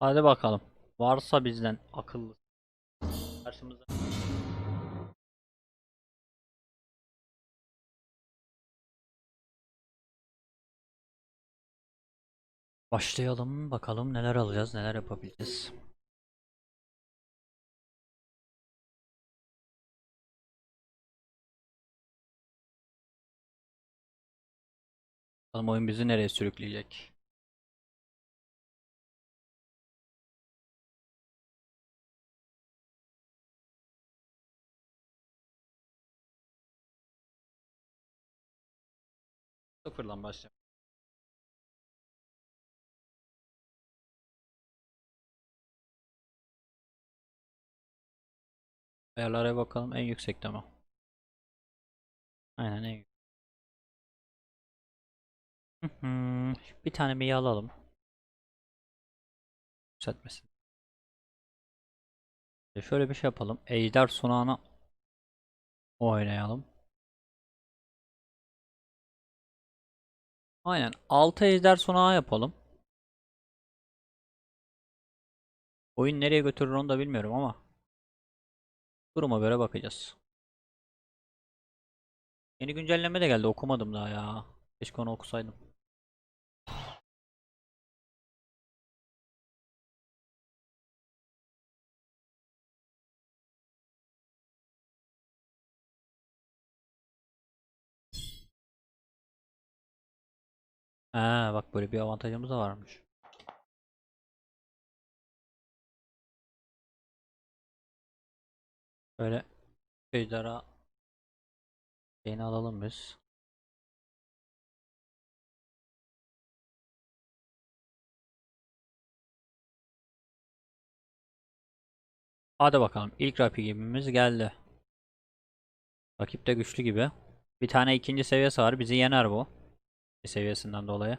Hadi bakalım. Varsa bizden akıllı. Karşımıza. Başlayalım bakalım neler alacağız, neler yapabileceğiz. Bakalım oyun bizi nereye sürükleyecek. Sıfırdan başlayalım. Ayarlara bakalım en yüksekte mi? Aynen en yüksek. Bir tane meyi alalım. Yükseltmesin. Şöyle bir şey yapalım. Ejder sunağını oynayalım. Aynen. 6 ejder sunağı yapalım. Oyun nereye götürür onu da bilmiyorum ama. Duruma göre bakacağız. Yeni güncelleme de geldi. Okumadım daha ya. Keşke onu okusaydım. Ha, bak böyle bir avantajımız da varmış. Böyle ejderha şeyini alalım biz. Hadi bakalım. İlk rakibimiz geldi. Rakip de güçlü gibi. Bir tane ikinci seviyesi var. Bizi yener bu. Seviyesinden dolayı.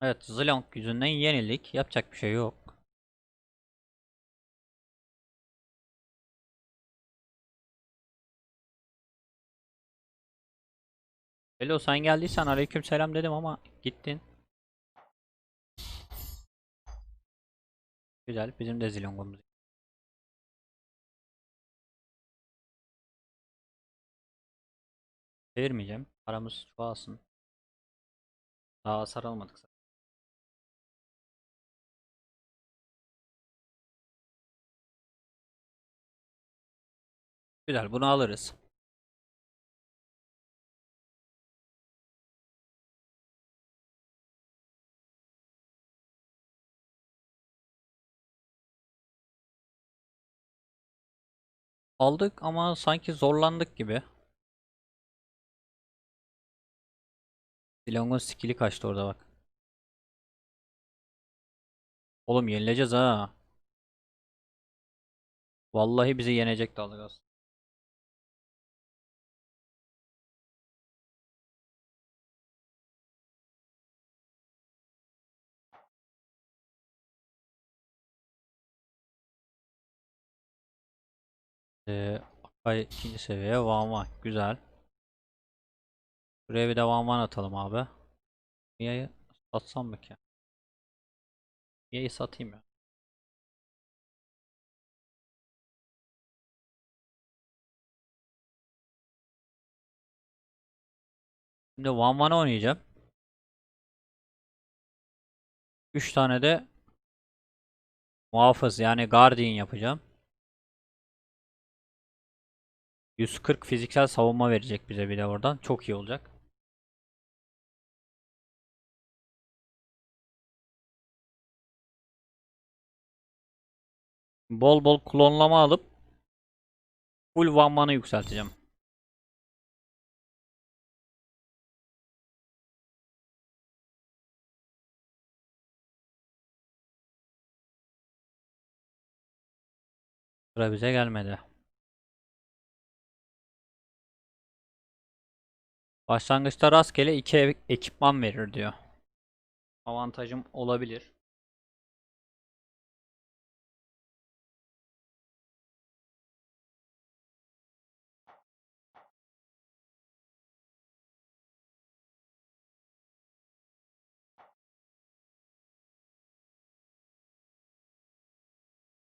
Evet, Zilong yüzünden yenildik. Yapacak bir şey yok. Hello sen geldiysen aleykümselam dedim ama gittin. Güzel, bizim de Zilong'umuz. Çevirmeyeceğim. Paramız çoğalsın. Daha hasar almadık zaten. Güzel, bunu alırız. Aldık ama sanki zorlandık gibi. Zilong'un skill'i kaçtı orada bak. Oğlum yenileceğiz ha. Vallahi bizi yenecek Dalgas. Ee, Akay ikinci seviye Van Van güzel. Buraya bir de Van Van atalım abi. Mia'yı satsam mı ki? Mia'yı satayım ya. Şimdi Van Van oynayacağım. 3 tane de muhafız yani Guardian yapacağım. 140 fiziksel savunma verecek bize bir de oradan. Çok iyi olacak. Bol bol klonlama alıp full one man'ı yükselteceğim. Sıra bize gelmedi. Başlangıçta rastgele iki ekipman verir diyor. Avantajım olabilir.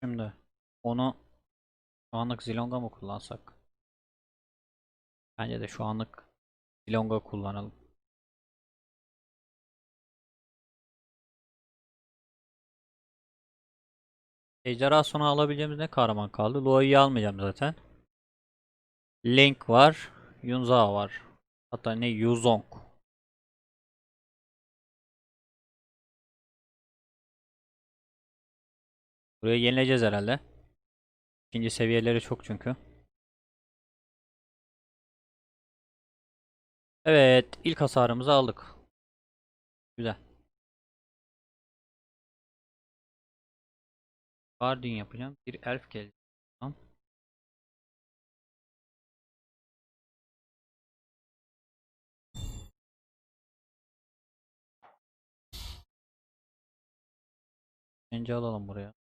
Şimdi onu şu anlık Zilonga mı kullansak? Bence de şu anlık Zilong'a kullanalım. Ejderha sonu alabileceğimiz ne kahraman kaldı? Luo'yu almayacağım zaten. Link var. Yunza var. Hatta ne? Yuzong. Buraya yenileceğiz herhalde. İkinci seviyeleri çok çünkü. Evet, ilk hasarımızı aldık. Güzel. Guardian yapacağım. Bir elf geldi. Tamam. Bence alalım buraya.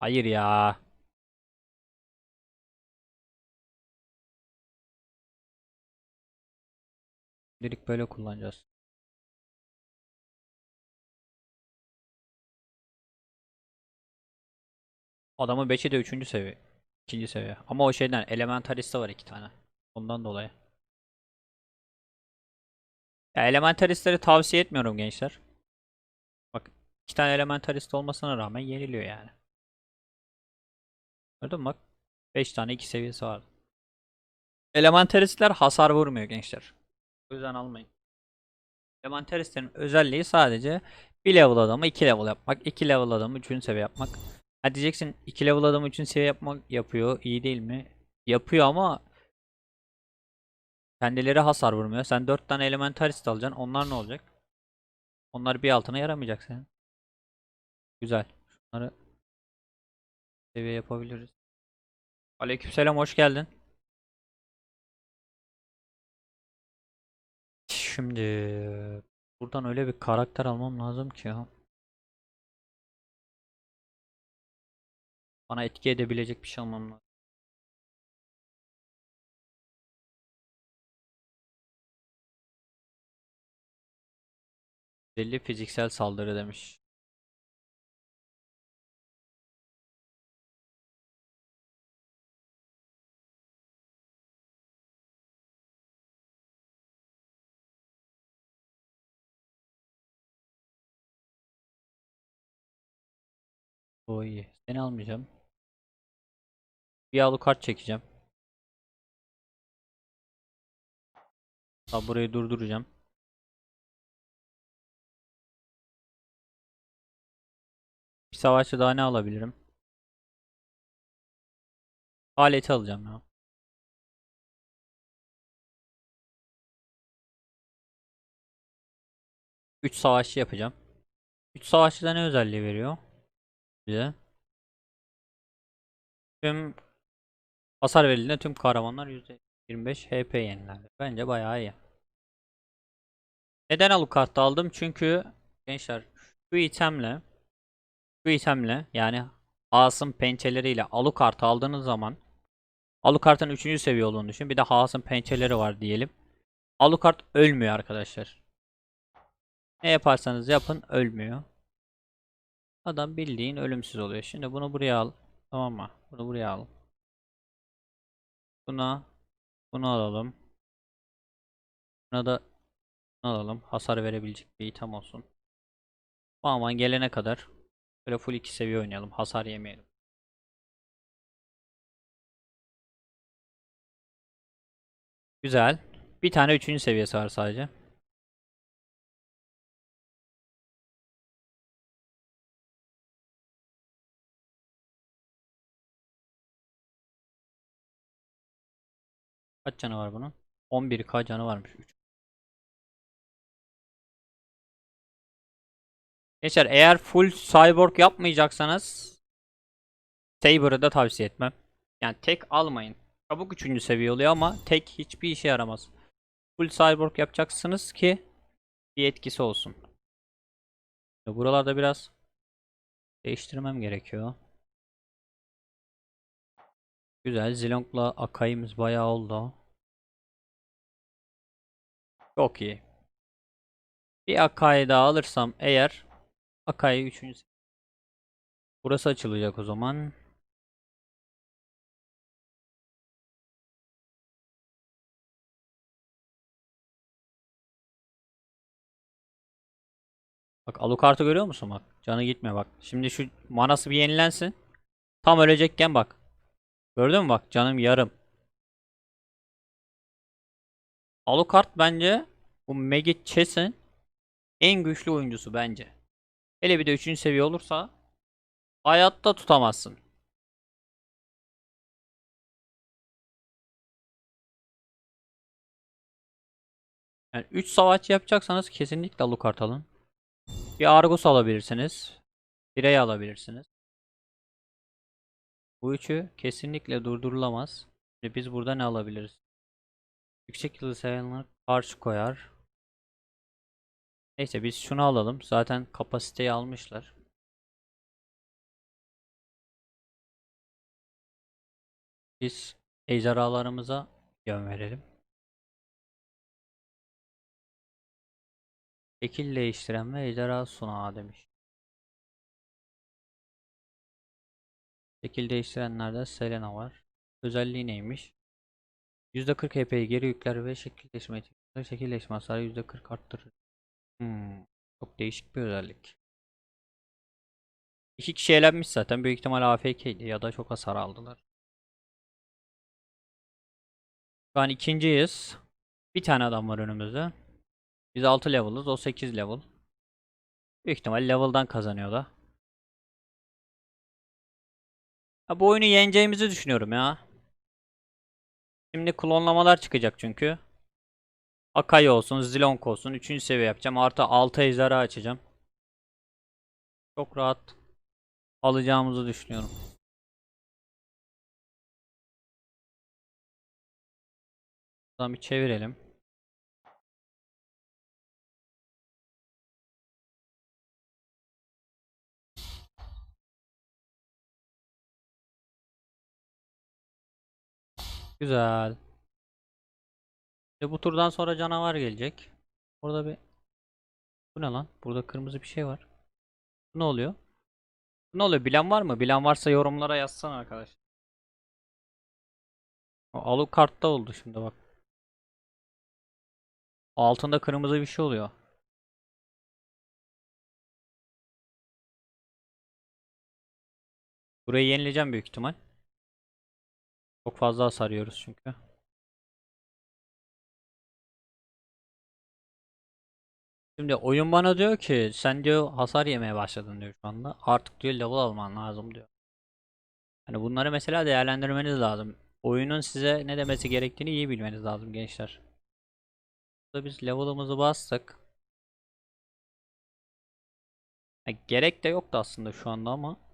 Hayır ya. Direkt böyle kullanacağız. Adamın 5'i de 3. seviye. 2. seviye. Ama o şeyden Elementalist'te var iki tane. Ondan dolayı. Ya Elementalist'leri tavsiye etmiyorum gençler. Bak iki tane Elementalist olmasına rağmen yeniliyor yani. Gördün mü bak? 5 tane 2 seviyesi var. Elementalistler hasar vurmuyor gençler. O yüzden almayın. Elementalistlerin özelliği sadece bir level adamı 2 level yapmak, 2 level adamı 3. seviye yapmak. Ha diyeceksin 2 level adamı 3. seviye yapmak yapıyor. iyi değil mi? Yapıyor ama kendileri hasar vurmuyor. Sen 4 tane elementalist alacaksın. Onlar ne olacak? Onlar bir altına yaramayacak senin. Güzel. Şunları seviye yapabiliriz. Aleykümselam hoş geldin. Şimdi buradan öyle bir karakter almam lazım ki. Bana etki edebilecek bir şey almam lazım. Belli fiziksel saldırı demiş. O iyi. Seni almayacağım. Bir alucard çekeceğim. Ha burayı durduracağım. Bir savaşçı daha ne alabilirim? Aleti alacağım ya. Üç savaşçı yapacağım. Üç savaşçıda ne özelliği veriyor? Bize. Tüm hasar verildiğinde tüm kahramanlar %25 HP yenilendi. Bence bayağı iyi. Neden Alucard'da aldım? Çünkü gençler şu itemle şu itemle yani Asım pençeleriyle Alucard aldığınız zaman Alucard'ın 3. seviye olduğunu düşün. Bir de Haas'ın pençeleri var diyelim. Alucard ölmüyor arkadaşlar. Ne yaparsanız yapın ölmüyor. Adam bildiğin ölümsüz oluyor. Şimdi bunu buraya al. Tamam mı? Bunu buraya al. Buna bunu alalım. Buna da bunu alalım. Hasar verebilecek bir item olsun. Bu aman gelene kadar böyle full 2 seviye oynayalım. Hasar yemeyelim. Güzel. Bir tane 3. seviyesi var sadece. Kaç canı var bunun? 11k canı varmış. 3. Gençler eğer full cyborg yapmayacaksanız Saber'ı da tavsiye etmem. Yani tek almayın. Çabuk 3. seviye oluyor ama tek hiçbir işe yaramaz. Full cyborg yapacaksınız ki bir etkisi olsun. Buralarda biraz değiştirmem gerekiyor. Güzel. Zilong'la Akai'miz bayağı oldu. Çok iyi. Bir Akai daha alırsam eğer Akai 3. Burası açılacak o zaman. Bak Alucard'ı görüyor musun bak. Canı gitme bak. Şimdi şu manası bir yenilensin. Tam ölecekken bak. Gördün mü bak canım yarım. Alucard bence bu Megi Chess'in en güçlü oyuncusu bence. Hele bir de 3. seviye olursa hayatta tutamazsın. Yani 3 savaşçı yapacaksanız kesinlikle Alucard alın. Bir Argus alabilirsiniz. Direği alabilirsiniz. Bu üçü kesinlikle durdurulamaz. Ve biz burada ne alabiliriz? Yüksek yıldız sevenler karşı koyar. Neyse biz şunu alalım. Zaten kapasiteyi almışlar. Biz ejderhalarımıza yön verelim. Şekil değiştiren ve ejderha sunağı demiş. Şekil değiştirenlerde Selena var. Özelliği neymiş? %40 HP'yi geri yükler ve şekilleşme şekilleşme hasarı %40 arttırır. Hmm, çok değişik bir özellik. İki kişi elenmiş zaten. Büyük ihtimal AFK'ydi ya da çok hasar aldılar. Şu an ikinciyiz. Bir tane adam var önümüzde. Biz 6 level'ız. O 8 level. Büyük ihtimal level'dan kazanıyor da. Ha, bu oyunu yeneceğimizi düşünüyorum ya. Şimdi klonlamalar çıkacak çünkü. Akai olsun, Zilonk olsun. 3. seviye yapacağım. Artı 6 ejderha açacağım. Çok rahat alacağımızı düşünüyorum. Buradan bir çevirelim. Güzel. Ve bu turdan sonra canavar gelecek. Orada bir Bu ne lan? Burada kırmızı bir şey var. Bu ne oluyor? Bu ne oluyor? Bilen var mı? Bilen varsa yorumlara yazsana arkadaş. O Alucard'da oldu şimdi bak. Altında kırmızı bir şey oluyor. Burayı yenileyeceğim büyük ihtimal. Çok fazla hasar yiyoruz çünkü. Şimdi oyun bana diyor ki sen diyor hasar yemeye başladın diyor şu anda. Artık diyor level alman lazım diyor. Hani bunları mesela değerlendirmeniz lazım. Oyunun size ne demesi gerektiğini iyi bilmeniz lazım gençler. Burada biz level'ımızı bastık. Gerek de yoktu aslında şu anda ama.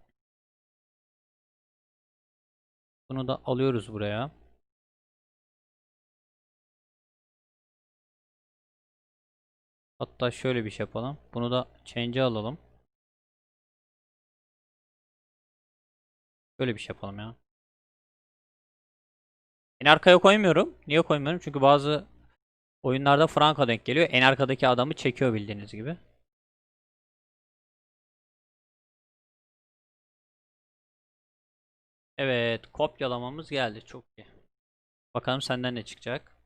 Bunu da alıyoruz buraya. Hatta şöyle bir şey yapalım. Bunu da change'e alalım. Böyle bir şey yapalım ya. En arkaya koymuyorum. Niye koymuyorum? Çünkü bazı oyunlarda Franka denk geliyor. En arkadaki adamı çekiyor bildiğiniz gibi. Evet, kopyalamamız geldi. Çok iyi. Bakalım senden ne çıkacak.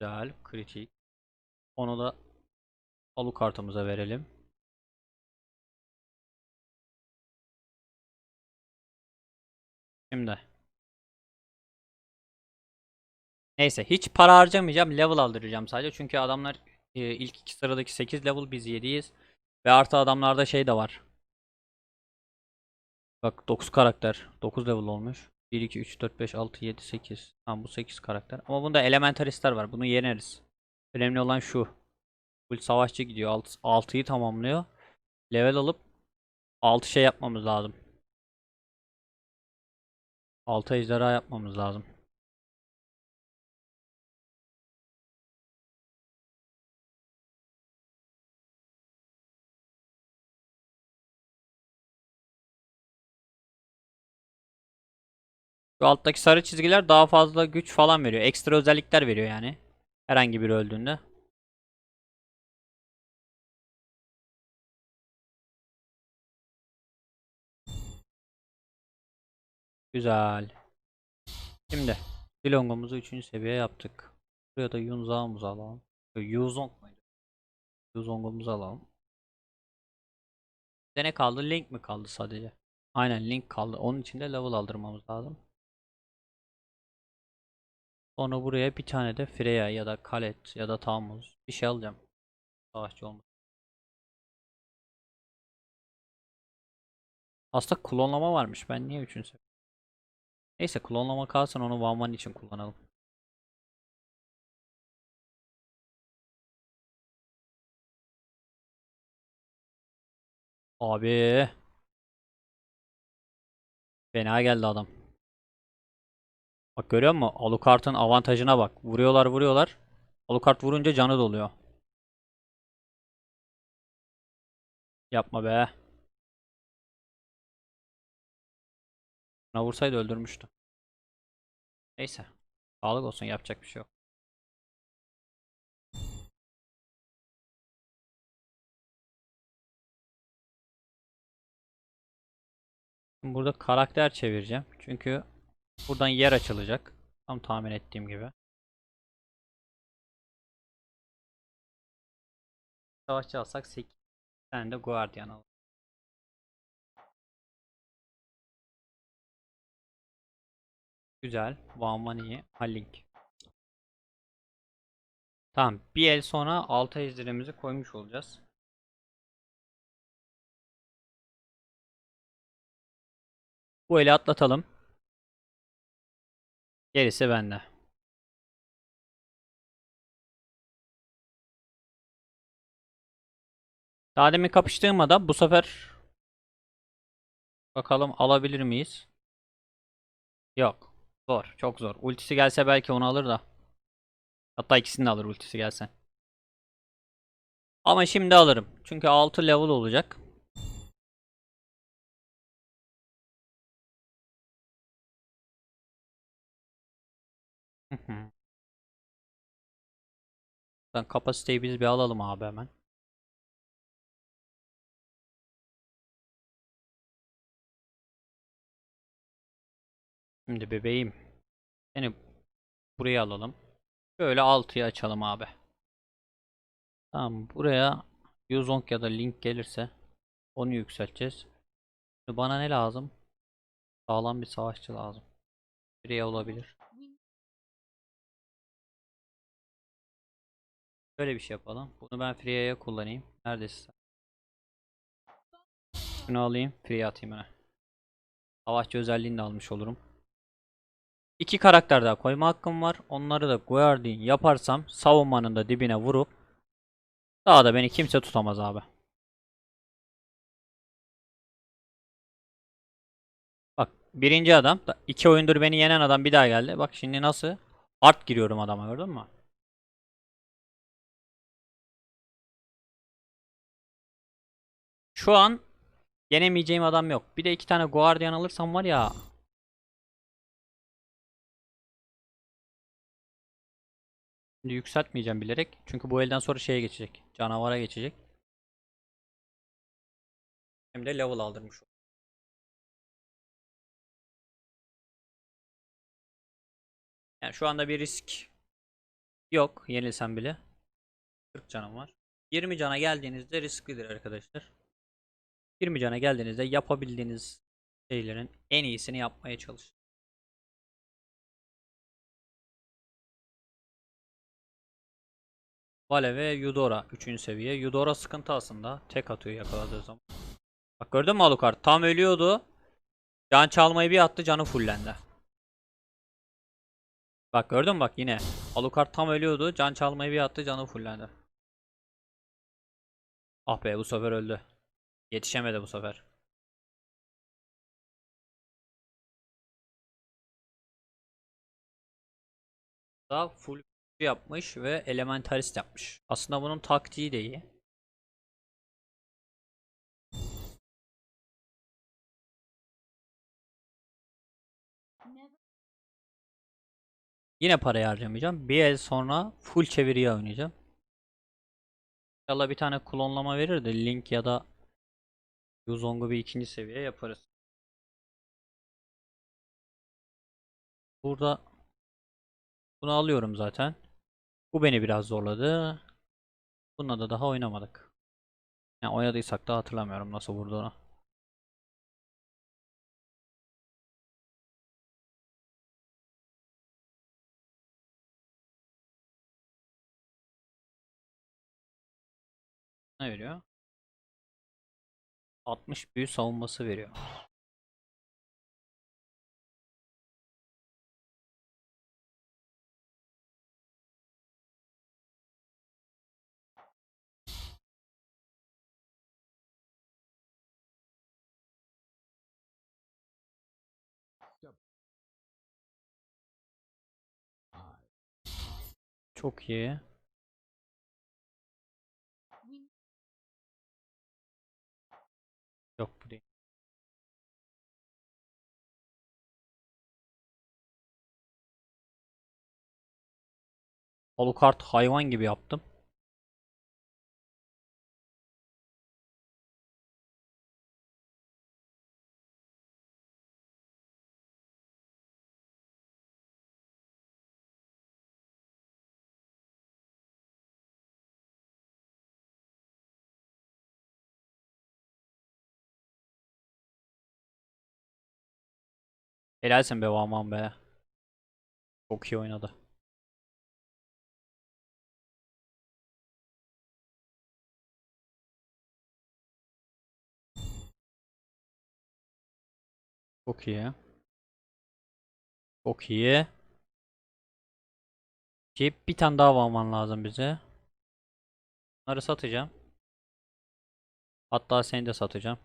Güzel, kritik. Onu da alu kartımıza verelim. Şimdi. Neyse hiç para harcamayacağım. Level aldıracağım sadece. Çünkü adamlar e, ilk iki sıradaki 8 level biz 7'yiz. Ve artı adamlarda şey de var. Bak 9 karakter. 9 level olmuş. 1, 2, 3, 4, 5, 6, 7, 8. Tamam bu 8 karakter. Ama bunda elementaristler var. Bunu yeneriz. Önemli olan şu. Full savaşçı gidiyor. 6'yı tamamlıyor. Level alıp 6 şey yapmamız lazım. 6 ejderha yapmamız lazım. Şu alttaki sarı çizgiler daha fazla güç falan veriyor. Ekstra özellikler veriyor yani. Herhangi biri öldüğünde. Güzel. Şimdi Dilong'umuzu 3. seviye yaptık. Buraya da Yunzağımızı alalım. Yuzong muydu? Yuzong'umuzu alalım. Bir ne kaldı? Link mi kaldı sadece? Aynen Link kaldı. Onun için de level aldırmamız lazım. Sonra buraya bir tane de Freya ya da Kalet ya da Tamuz bir şey alacağım. Savaşçı olmuş. Aslında klonlama varmış. Ben niye üçüncü? Neyse klonlama kalsın onu Van Van için kullanalım. Abi. Fena geldi adam. Bak görüyor musun? Alucard'ın avantajına bak. Vuruyorlar vuruyorlar. Alucard vurunca canı doluyor. Yapma be. Buna vursaydı öldürmüştü. Neyse. Sağlık olsun yapacak bir şey yok. Burada karakter çevireceğim. Çünkü buradan yer açılacak. Tam tahmin ettiğim gibi. Savaşçı alsak 8 tane de Guardian alalım. Güzel. Van Van iyi. Halink. Tamam. Bir el sonra altı ejderimizi koymuş olacağız. Bu eli atlatalım. Gerisi bende. Daha demin kapıştığıma bu sefer bakalım alabilir miyiz? Yok. Zor. Çok zor. Ultisi gelse belki onu alır da. Hatta ikisini de alır ultisi gelse. Ama şimdi alırım. Çünkü 6 level olacak. Buradan kapasiteyi biz bir alalım abi hemen. Şimdi bebeğim. Seni buraya alalım. Şöyle 6'yı açalım abi. Tamam buraya Yuzong ya da Link gelirse onu yükselteceğiz. Şimdi bana ne lazım? Sağlam bir savaşçı lazım. Freya olabilir. Böyle bir şey yapalım. Bunu ben Freya'ya kullanayım. Neredesin? Şunu alayım. Freya atayım ona. Savaşçı özelliğini de almış olurum. İki karakter daha koyma hakkım var. Onları da Guardian yaparsam savunmanın da dibine vurup daha da beni kimse tutamaz abi. Bak birinci adam da iki oyundur beni yenen adam bir daha geldi. Bak şimdi nasıl art giriyorum adama gördün mü? Şu an yenemeyeceğim adam yok. Bir de iki tane Guardian alırsam var ya Şimdi yükseltmeyeceğim bilerek. Çünkü bu elden sonra şeye geçecek. Canavara geçecek. Hem de level aldırmış. Yani şu anda bir risk yok. Yenilsem bile. 40 canım var. 20 cana geldiğinizde risklidir arkadaşlar. 20 cana geldiğinizde yapabildiğiniz şeylerin en iyisini yapmaya çalışın. Vale ve Eudora 3. seviye. Eudora sıkıntı aslında. Tek atıyor yakaladığı zaman. Bak gördün mü Alucard? Tam ölüyordu. Can çalmayı bir attı canı fullendi. Bak gördün mü bak yine. Alucard tam ölüyordu. Can çalmayı bir attı canı fullendi. Ah be bu sefer öldü. Yetişemedi bu sefer. Daha full yapmış ve elementalist yapmış. Aslında bunun taktiği de iyi. Yine parayı harcamayacağım. Bir el sonra full çeviriye oynayacağım. İnşallah bir tane klonlama verir de Link ya da Yuzong'u bir ikinci seviye yaparız. Burada bunu alıyorum zaten. Bu beni biraz zorladı. Bununla da daha oynamadık. Yani oynadıysak da hatırlamıyorum nasıl vurduğunu. Ne veriyor? 60 büyü savunması veriyor. Çok iyi. Alucard hayvan gibi yaptım. Helalsin be Vaman be. Çok iyi oynadı. Çok iyi. Çok iyi. Ki bir tane daha Vaman lazım bize. Bunları satacağım. Hatta seni de satacağım.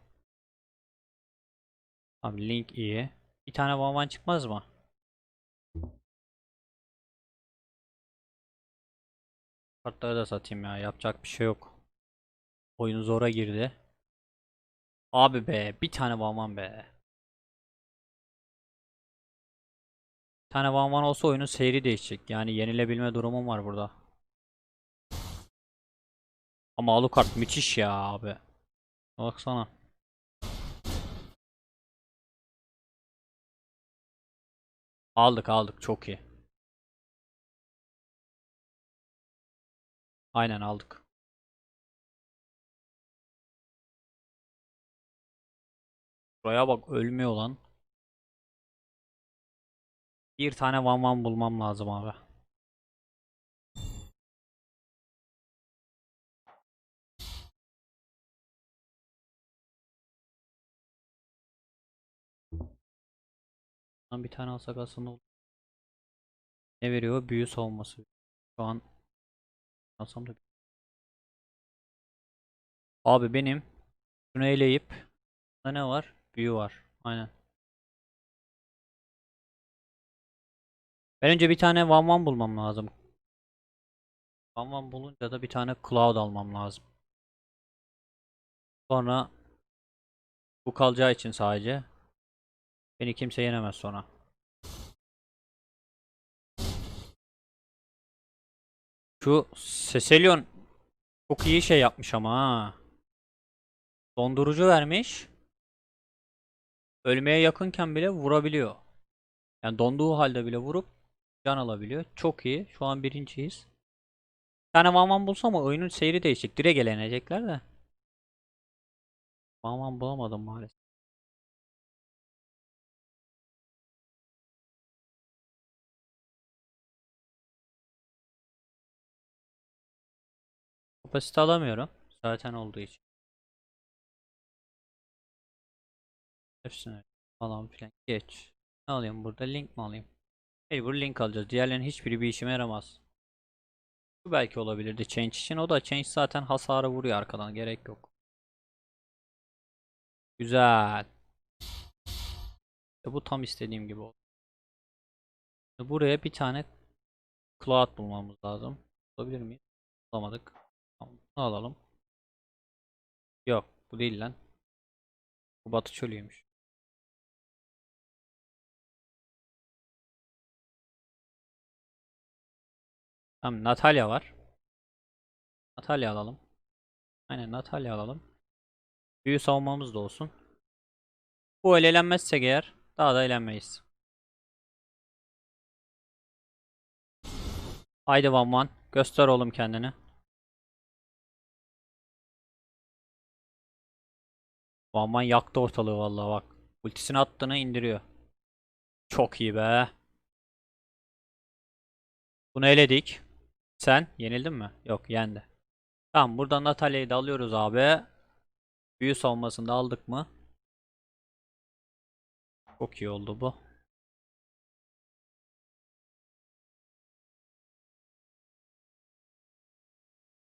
Abi link iyi. Bir tane Vaman çıkmaz mı? Kartları da satayım ya. Yapacak bir şey yok. Oyun zora girdi. Abi be. Bir tane Vaman be. Tane Vaman olsa oyunun seyri değişecek. Yani yenilebilme durumum var burada. Ama Alucard müthiş ya abi. Baksana. Aldık aldık çok iyi. Aynen aldık. Buraya bak ölmüyor lan. Bir tane van van bulmam lazım abi. Bir tane alsak aslında. Ne veriyor? Büyü savunması. Şu an alsam da Abi benim şunu eleyip ne var? Büyü var. Aynen. Ben önce bir tane Van Van bulmam lazım. Van Van bulunca da bir tane Cloud almam lazım. Sonra bu kalacağı için sadece beni kimse yenemez sonra. Şu Seselion çok iyi şey yapmış ama ha. Dondurucu vermiş. Ölmeye yakınken bile vurabiliyor. Yani donduğu halde bile vurup can alabiliyor. Çok iyi. Şu an birinciyiz. Bir tane Vaman bulsam ama oyunun seyri değişecek. Direkt elenecekler de. Vaman bulamadım maalesef. Kapasite alamıyorum. Zaten olduğu için. Hepsini falan filan geç. Ne alayım burada? Link mi alayım? Mecbur link alacağız. Diğerlerinin hiçbiri bir işime yaramaz. Bu belki olabilirdi change için. O da change zaten hasarı vuruyor arkadan. Gerek yok. Güzel. Bu tam istediğim gibi oldu. Buraya bir tane cloud bulmamız lazım. Bulabilir miyiz? Bulamadık. Tamam. Bunu alalım. Yok. Bu değil lan. Bu batı çölüymüş. Tamam Natalya var. Natalya alalım. Aynen Natalya alalım. Büyü savunmamız da olsun. Bu el elenmezsek eğer daha da elenmeyiz. Haydi Van Van. Göster oğlum kendini. Van Van yaktı ortalığı vallahi bak. Ultisini attığını indiriyor. Çok iyi be. Bunu eledik. Sen yenildin mi? Yok yendi. Tamam buradan Natalya'yı da alıyoruz abi. Büyü savunmasını da aldık mı? Çok iyi oldu bu.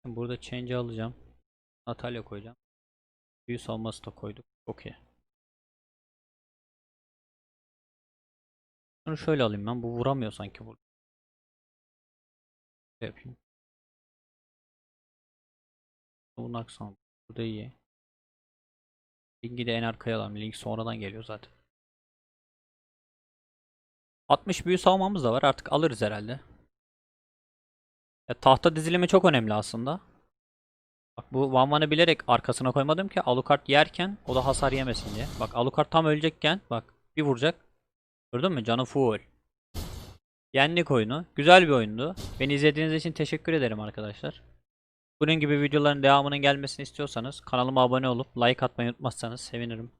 Burada change alacağım. Natalya koyacağım. Büyü savunması da koyduk. Çok iyi. Şunu şöyle alayım ben. Bu vuramıyor sanki burada. Şey yapayım. Bunun aksanı burada iyi. Link'i de en arkaya alalım. Link sonradan geliyor zaten. 60 büyü savunmamız da var. Artık alırız herhalde. Ya, tahta dizilimi çok önemli aslında. Bak bu Van Van'ı bilerek arkasına koymadım ki Alucard yerken o da hasar yemesin diye. Bak Alucard tam ölecekken bak bir vuracak. Gördün mü? Canı full. Yendik oyunu. Güzel bir oyundu. Beni izlediğiniz için teşekkür ederim arkadaşlar. Bunun gibi videoların devamının gelmesini istiyorsanız kanalıma abone olup like atmayı unutmazsanız sevinirim.